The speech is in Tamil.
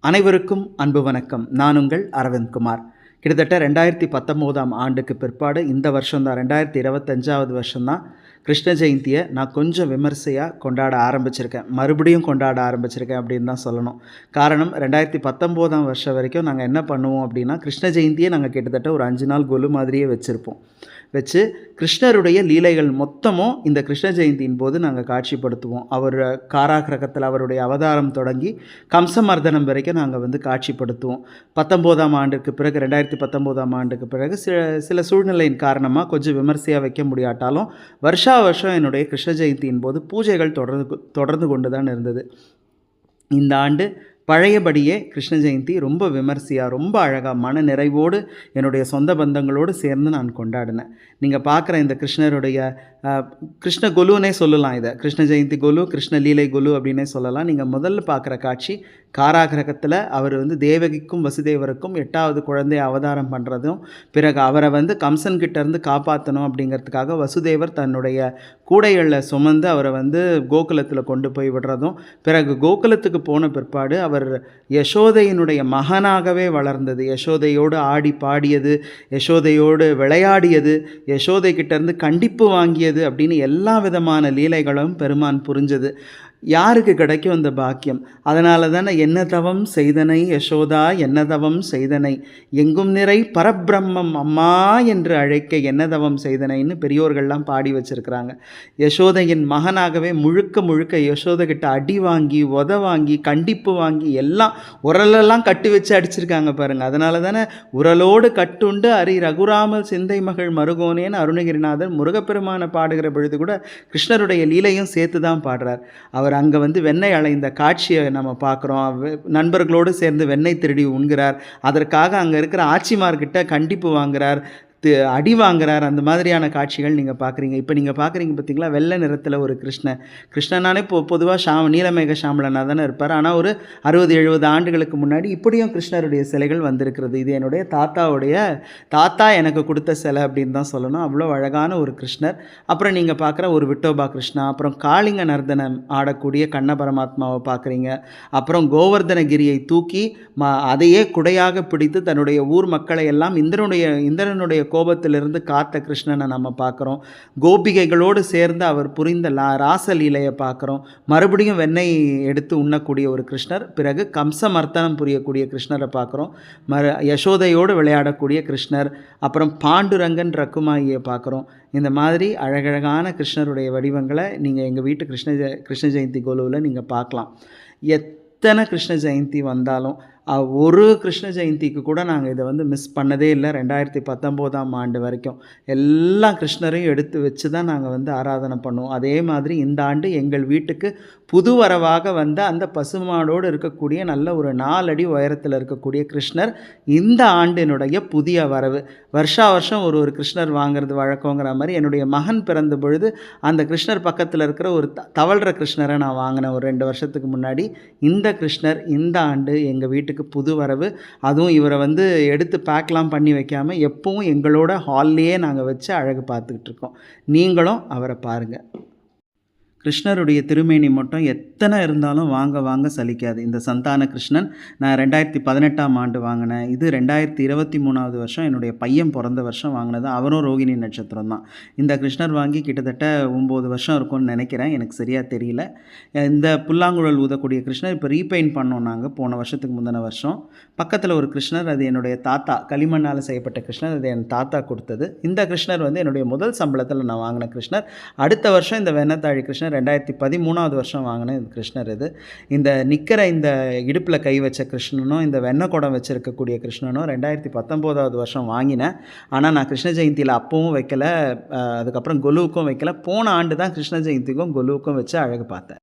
அனைவருக்கும் அன்பு வணக்கம். நான் உங்கள் அரவிந்த் குமார். கிட்டத்தட்ட ரெண்டாயிரத்தி பத்தொம்போதாம் ஆண்டுக்கு பிற்பாடு இந்த வருஷம்தான் ரெண்டாயிரத்தி இருபத்தஞ்சாவது வருஷம்தான் கிருஷ்ண ஜெயந்தியை நான் கொஞ்சம் விமர்சையாக கொண்டாட ஆரம்பிச்சிருக்கேன். மறுபடியும் கொண்டாட ஆரம்பிச்சிருக்கேன் அப்படின்னு தான் சொல்லணும். காரணம் ரெண்டாயிரத்தி பத்தொம்போதாம் வருஷம் வரைக்கும் நாங்கள் என்ன பண்ணுவோம் அப்படின்னா கிருஷ்ண ஜெயந்தியை நாங்கள் கிட்டத்தட்ட ஒரு அஞ்சு நாள் கொலு மாதிரியே வச்சுருப்போம். வச்சு கிருஷ்ணருடைய லீலைகள் மொத்தமும் இந்த கிருஷ்ண ஜெயந்தியின் போது நாங்கள் காட்சிப்படுத்துவோம். அவர் காராகிரகத்தில் அவருடைய அவதாரம் தொடங்கி கம்சமர்தனம் வரைக்கும் நாங்கள் வந்து காட்சிப்படுத்துவோம். பத்தொம்போதாம் ஆண்டுக்கு பிறகு ரெண்டாயிரத்தி பத்தொம்போதாம் ஆண்டுக்கு பிறகு சில சில சூழ்நிலையின் காரணமாக கொஞ்சம் விமர்சையாக வைக்க முடியாட்டாலும் வருஷா வருஷம் என்னுடைய கிருஷ்ண ஜெயந்தியின் போது பூஜைகள் தொடர்ந்து தொடர்ந்து கொண்டு தான் இருந்தது. இந்த ஆண்டு பழையபடியே கிருஷ்ண ஜெயந்தி ரொம்ப விமர்சையாக ரொம்ப அழகாக மன நிறைவோடு என்னுடைய சொந்த பந்தங்களோடு சேர்ந்து நான் கொண்டாடினேன். நீங்கள் பார்க்குற இந்த கிருஷ்ணருடைய கிருஷ்ண கொலுன்னே சொல்லலாம் இதை. கிருஷ்ண ஜெயந்தி கொலு கிருஷ்ண லீலை கொலு அப்படின்னே சொல்லலாம். நீங்கள் முதல்ல பார்க்குற காட்சி காராகிரகத்தில் அவர் வந்து தேவகிக்கும் வசுதேவருக்கும் எட்டாவது குழந்தைய அவதாரம் பண்ணுறதும் பிறகு அவரை வந்து கம்சன் கிட்டேருந்து காப்பாற்றணும் அப்படிங்கிறதுக்காக வசுதேவர் தன்னுடைய கூடைகளில் சுமந்து அவரை வந்து கோகுலத்தில் கொண்டு போய் விடுறதும் பிறகு கோகுலத்துக்கு போன பிற்பாடு அவர் யசோதையினுடைய மகனாகவே வளர்ந்தது. யசோதையோடு ஆடி பாடியது யசோதையோடு விளையாடியது யசோதை கிட்டேருந்து கண்டிப்பு வாங்கியது அப்படின்னு எல்லா விதமான லீலைகளும் பெருமான் புரிஞ்சது. யாருக்கு கிடைக்கும் அந்த பாக்கியம்? அதனால தானே என்ன தவம் செய்தனை யசோதா என்ன தவம் செய்தனை? எங்கும் நிறை பரபிரம்மம் அம்மா என்று அழைக்க என்ன தவம் செய்தனைன்னு பெரியோர்கள்லாம் பாடி வச்சுருக்கிறாங்க. யசோதையின் மகனாகவே முழுக்க முழுக்க யசோதைகிட்ட அடி வாங்கி உத வாங்கி கண்டிப்பு வாங்கி எல்லாம் உரலெல்லாம் கட்டி வச்சு அடிச்சிருக்காங்க பாருங்க. அதனால தானே உரலோடு கட்டுண்டு அரி ரகுராமல் சிந்தை மகள் மருகோனேன்னு அருணகிரிநாதர் முருகப்பெருமானை பாடுகிற பொழுது கூட கிருஷ்ணருடைய லீலையும் சேர்த்து தான் பாடுறார். அவர் அங்கே வந்து வெண்ணெய் அலைந்த காட்சியை நம்ம பார்க்குறோம். நண்பர்களோடு சேர்ந்து வெண்ணெய் திருடி உண்கிறார். அதற்காக அங்கே இருக்கிற ஆட்சிமார்கிட்ட கண்டிப்பு வாங்குறார். அடி வாங்குறார். அந்த மாதிரியான காட்சிகள் நீங்கள் பார்க்குறீங்க இப்போ நீங்கள் பார்க்குறீங்க பார்த்தீங்களா வெள்ளை நிறத்தில் ஒரு கிருஷ்ணன். கிருஷ்ணனானே இப்போ பொதுவாக ஷாம் நீலமேக ஷாமலனாக தானே இருப்பார். ஆனால் ஒரு அறுபது எழுபது ஆண்டுகளுக்கு முன்னாடி இப்படியும் கிருஷ்ணருடைய சிலைகள் வந்திருக்கிறது. இது என்னுடைய தாத்தாவுடைய தாத்தா எனக்கு கொடுத்த சிலை அப்படின்னு தான் சொல்லணும். அவ்வளோ அழகான ஒரு கிருஷ்ணர். அப்புறம் நீங்கள் பார்க்குற ஒரு விட்டோபா கிருஷ்ணா. அப்புறம் காளிங்க நர்தனம் ஆடக்கூடிய கண்ண பரமாத்மாவை பார்க்குறீங்க அப்புறம் கோவர்தனகிரியை தூக்கி ம அதையே குடையாக பிடித்து தன்னுடைய ஊர் மக்களை எல்லாம் இந்திரனுடைய இந்திரனுடைய கோபத்திலிருந்து காத்த கிருஷ்ணனை நம்ம பார்க்குறோம். கோபிகைகளோடு சேர்ந்து அவர் புரிந்த லா ராசலீலையை பார்க்குறோம். மறுபடியும் வெண்ணெய் எடுத்து உண்ணக்கூடிய ஒரு கிருஷ்ணர் பிறகு கம்சமர்த்தனம் புரியக்கூடிய கிருஷ்ணரை பார்க்குறோம். மறு யசோதையோடு விளையாடக்கூடிய கிருஷ்ணர் அப்புறம் பாண்டுரங்கன் ரக்குமாயியை பார்க்குறோம். இந்த மாதிரி அழகழகான கிருஷ்ணருடைய வடிவங்களை நீங்கள் எங்கள் வீட்டு கிருஷ்ண கிருஷ்ண ஜெயந்தி கோலுவில் நீங்கள் பார்க்கலாம். எத்தனை கிருஷ்ண ஜெயந்தி வந்தாலும் ஒரு கிருஷ்ண ஜெயந்திக்கு கூட நாங்கள் இதை வந்து மிஸ் பண்ணதே இல்லை. ரெண்டாயிரத்தி பத்தொம்போதாம் ஆண்டு வரைக்கும். எல்லா கிருஷ்ணரையும் எடுத்து வச்சு தான் நாங்கள் வந்து ஆராதனை பண்ணுவோம். அதே மாதிரி இந்த ஆண்டு எங்கள் வீட்டுக்கு புது வரவாக வந்த அந்த பசுமாடோடு இருக்கக்கூடிய நல்ல ஒரு நாலடி உயரத்தில் இருக்கக்கூடிய கிருஷ்ணர் இந்த ஆண்டினுடைய புதிய வரவு. வருஷா வருஷம் ஒரு ஒரு கிருஷ்ணர் வாங்குறது வழக்கங்கிற மாதிரி என்னுடைய மகன் பிறந்த பொழுது அந்த கிருஷ்ணர் பக்கத்தில் இருக்கிற ஒரு த தவழ்கிற கிருஷ்ணரை நான் வாங்கினேன். ஒரு ரெண்டு வருஷத்துக்கு முன்னாடி. இந்த கிருஷ்ணர் இந்த ஆண்டு எங்கள் வீட்டுக்கு புது வரவு. அதுவும் இவரை வந்து எடுத்து பேக்லாம் பண்ணி வைக்காமல் எப்பவும் எங்களோட ஹால்லையே நாங்கள் வச்சு அழகு பார்த்துக்கிட்டு இருக்கோம். நீங்களும் அவரை பாருங்கள் கிருஷ்ணருடைய திருமேனி மட்டும் எத்தனை இருந்தாலும் வாங்க வாங்க சலிக்காது. இந்த சந்தான கிருஷ்ணன் நான் ரெண்டாயிரத்தி பதினெட்டாம் ஆண்டு வாங்கினேன். இது ரெண்டாயிரத்தி இருபத்தி மூணாவது வருஷம் என்னுடைய பையன் பிறந்த வருஷம் வாங்கினது. அவரும் ரோகிணி நட்சத்திரம் தான். இந்த கிருஷ்ணர் வாங்கி கிட்டத்தட்ட ஒம்பது வருஷம் இருக்கும்னு நினைக்கிறேன். எனக்கு சரியாக தெரியல. இந்த புல்லாங்குழல் ஊதக்கூடிய கிருஷ்ணர் இப்போ ரீபெயிண்ட் பண்ணோம் நாங்கள் போன வருஷத்துக்கு முந்தின வருஷம். பக்கத்தில் ஒரு கிருஷ்ணர் அது என்னுடைய தாத்தா களிமண்ணால் செய்யப்பட்ட கிருஷ்ணர் அது என் தாத்தா கொடுத்தது. இந்த கிருஷ்ணர் வந்து என்னுடைய முதல் சம்பளத்தில் நான் வாங்கின கிருஷ்ணர். அடுத்த வருஷம் இந்த வெண்ணத்தாழி கிருஷ்ணர் ரெண்டாயிரத்தி பதிமூணாவது வருஷம் வாங்கின கிருஷ்ணர் இது. இந்த நிற்கிற இந்த இடுப்பில் கை வச்ச கிருஷ்ணனும் இந்த வெண்ணெய் குடம் வச்சுருக்கக்கூடிய கிருஷ்ணனும் ரெண்டாயிரத்தி பத்தொம்போதாவது வருஷம் வாங்கினேன் ஆனால் நான் கிருஷ்ண ஜெயந்தியில் அப்பவும் வைக்கல அதுக்கப்புறம் கொலுவுக்கும் வைக்கல. போன ஆண்டு தான் கிருஷ்ண ஜெயந்திக்கும் கொலுவுக்கும் வச்சு அழகு பார்த்தேன்.